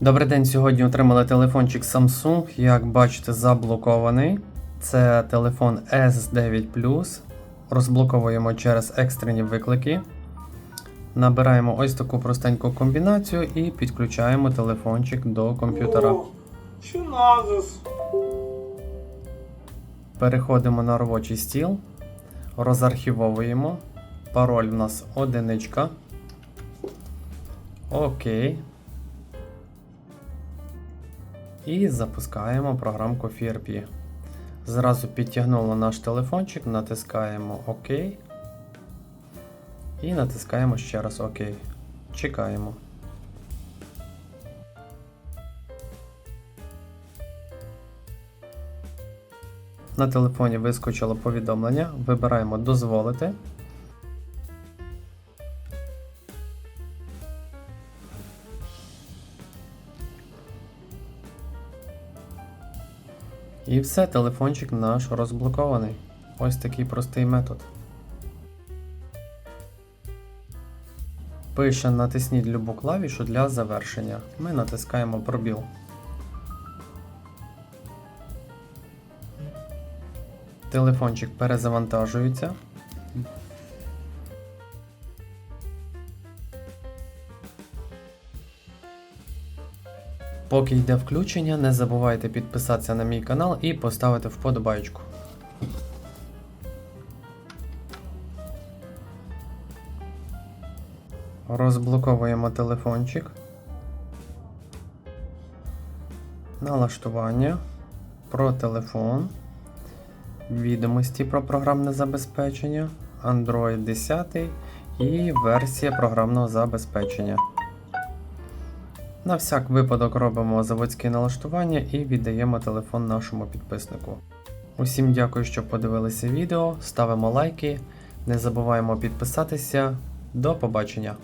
Добрий день. Сьогодні отримали телефончик Samsung. Як бачите, заблокований. Це телефон S9 Розблоковуємо через екстрені виклики. Набираємо ось таку простеньку комбінацію і підключаємо телефончик до комп'ютера. Переходимо на робочий стіл, розархівовуємо. Пароль в нас одиничка. Окей. І запускаємо програмку FRP. Зразу підтягнуло наш телефончик, натискаємо ОК. І натискаємо ще раз ОК. Чекаємо. На телефоні вискочило повідомлення. Вибираємо дозволити. І все, телефончик наш розблокований. Ось такий простий метод. Пише натисніть любу клавішу для завершення. Ми натискаємо пробіл. Телефончик перезавантажується. Поки йде включення, не забувайте підписатися на мій канал і поставити вподобайку. Розблоковуємо телефончик. Налаштування. Про телефон. Відомості про програмне забезпечення. Android 10 і версія програмного забезпечення. На всяк випадок робимо заводське налаштування і віддаємо телефон нашому підписнику. Усім дякую, що подивилися відео, ставимо лайки, не забуваємо підписатися. До побачення!